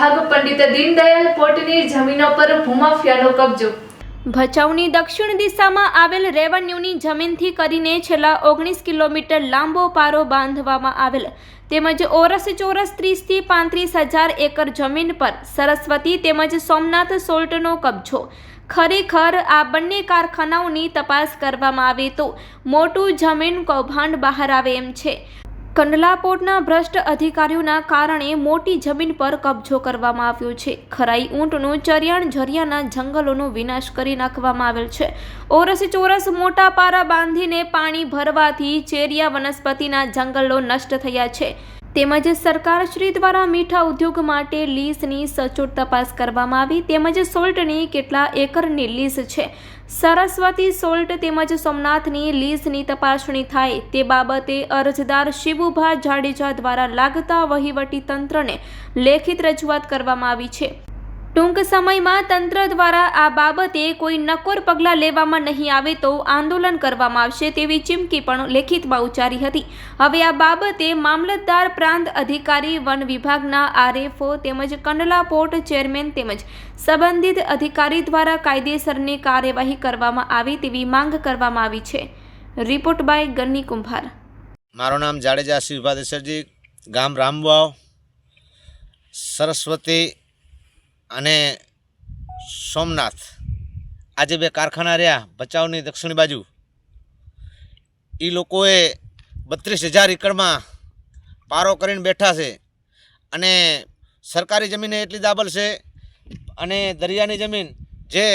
વિભાગ પંડિત દીનદયાલ પોર્ટની જમીનો પર ભૂમાફિયાનો કબજો. ભચાઉની દક્ષિણ દિશામાં આવેલ રેવન્યુની જમીનથી કરીને છેલ્લા ઓગણીસ કિલોમીટર લાંબો પારો બાંધવામાં આવેલ. તેમજ ઓરસ ચોરસ ત્રીસથી પાંત્રીસ હજાર એકર જમીન પર સરસ્વતી તેમજ સોમનાથ સોલ્ટનો કબજો. ખરેખર આ બંને કારખાનાઓની તપાસ કરવામાં આવે તો મોટું જમીન કૌભાંડ બહાર આવે એમ છે. કંડલા પોર્ટના ભ્રષ્ટ અધિકારીઓના કારણે મોટી જમીન પર કબજો કરવામાં આવ્યો છે. ખરાઈ ઊંટનું ચરિયાણ ઝરિયાના જંગલોનો વિનાશ કરી નાખવામાં આવેલ છે. ઓરસ ચોરસ મોટા પારા બાંધીને પાણી ભરવાથી ચેરિયા વનસ્પતિના જંગલો નષ્ટ થયા છે. તેમજ સરકારશ્રી દ્વારા મીઠા ઉદ્યોગ માટે લીઝની સચોટ તપાસ કરવામાં આવી. તેમજ સોલ્ટની કેટલા એકરની લીઝ છે? સરસ્વતી સોલ્ટ તેમજ સોમનાથની લીઝની તપાસણી થાય તે બાબતે અરજદાર શિબુભા જાડેજા દ્વારા લાગતા વહીવટી તંત્રને લેખિત રજૂઆત કરવામાં આવી છે. ટૂંક સમયમાં તંત્ર દ્વારા આ બાબતે કોઈ નકોર પગલાં લેવામાં નહીં આવે તો આંદોલન કરવામાં આવશે તેવી ચીમકી પણ લેખિતમાં ઉચ્ચારી હતી. હવે આ બાબતે મામલતદાર પ્રાંત અધિકારી વન વિભાગના આરએફઓ તેમજ કંડલા પોર્ટ ચેરમેન તેમજ સંબંધિત અધિકારી દ્વારા કાયદેસરની કાર્યવાહી કરવામાં આવે તેવી માંગ કરવામાં આવી છે. રિપોર્ટ બાય ગન્ની કુંભાર. મારું નામ જાડેજા શિવભા ગામ રામવાવ, સરસ્વતી અને સોમનાથ. આજે બે કારખાના રહ્યા, ભચાઉની દક્ષિણી બાજુ. એ લોકોએ બત્રીસ હજાર એકડમાં પારો કરીને બેઠા છે. અને સરકારી જમીન એટલી દાબલ છે અને દરિયાની જમીન જે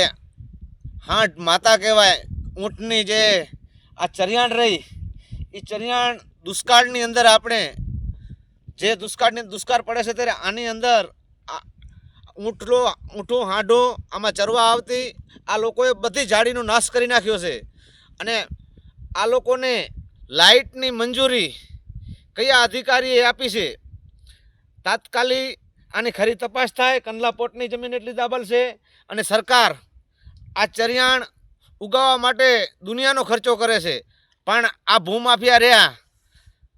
હાંટ માતા કહેવાય, ઊંટની જે આ ચરિયાણ રહી એ ચરિયાણ દુષ્કાળની અંદર આપણે જે દુષ્કાળની દુષ્કાળ પડે છે ત્યારે આની અંદર ઊંટલો, ઊંટો હાંઢો આમાં ચરવા આવતી આ લોકોએ બધી જાળીનો નાશ કરી નાખ્યો છે. અને આ લોકોને લાઇટની મંજૂરી કયા અધિકારીએ આપી છે? તાત્કાલિક આની ખરી તપાસ થાય કંડલા જમીન એટલી દાબલ છે અને સરકાર આ ચરિયાણ ઉગાવવા માટે દુનિયાનો ખર્ચો કરે છે. પણ આ ભૂમાફિયા રહ્યા.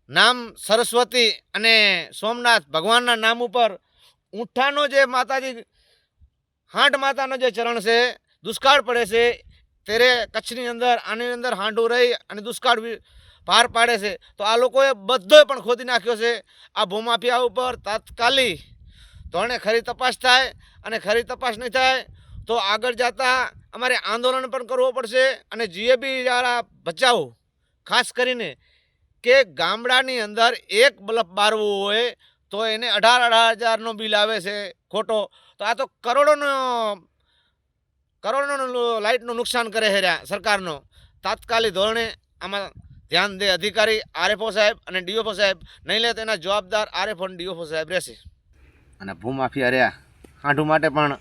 નામ સરસ્વતી અને સોમનાથ ભગવાનના નામ ઉપર ઊંઠાનો જે માતાજી હાંડ માતાનો જે ચરણ છે, દુષ્કાળ પડે છે ત્યારે કચ્છની અંદર, આની અંદર હાંડું રહી અને દુષ્કાળ પાર પાડે છે. તો આ લોકોએ બધોય પણ ખોદી નાખ્યો છે. આ ભૂમાફિયા ઉપર તાત્કાલિક ધોરણે ખરી તપાસ થાય અને ખરી તપાસ નહીં થાય તો આગળ જતાં અમારે આંદોલન પણ કરવું પડશે અને જીએબી દ્વારા બચાવો. ખાસ કરીને કે ગામડાની અંદર એક બલ્બ બારવું હોય તો એને અઢાર અઢાર હજારનો બિલ આવે છે ખોટો. તો આ તો કરોડોનો કરોડોનો લાઇટનું નુકસાન કરે છે સરકારનો. તાત્કાલિક ધોરણે આમાં ધ્યાન દે અધિકારી, આરએફઓ સાહેબ અને ડીઓફો સાહેબ. નહીં લે તો એના જવાબદાર આરએફઓ અને ડીઓફો સાહેબ રહેશે. અને ભૂમાફિયા રહ્યા. હાંઠું માટે પણ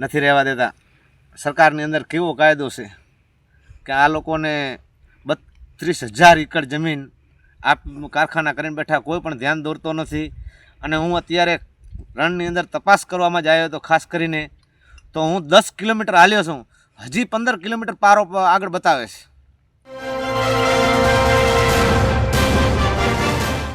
નથી રહેવા દેતા. સરકારની અંદર કેવો કાયદો છે કે આ લોકોને બત્રીસ હજાર એકર જમીન આપ કારખાના કરીને બેઠા કોઈ પણ ધ્યાન દોરતો નથી. અને હું અત્યારે રણની અંદર તપાસ કરવામાં જ આવ્યો હતો, ખાસ કરીને, તો હું દસ કિલોમીટર હાલ્યો છું. હજી પંદર કિલોમીટર પારો આગળ બતાવે છે.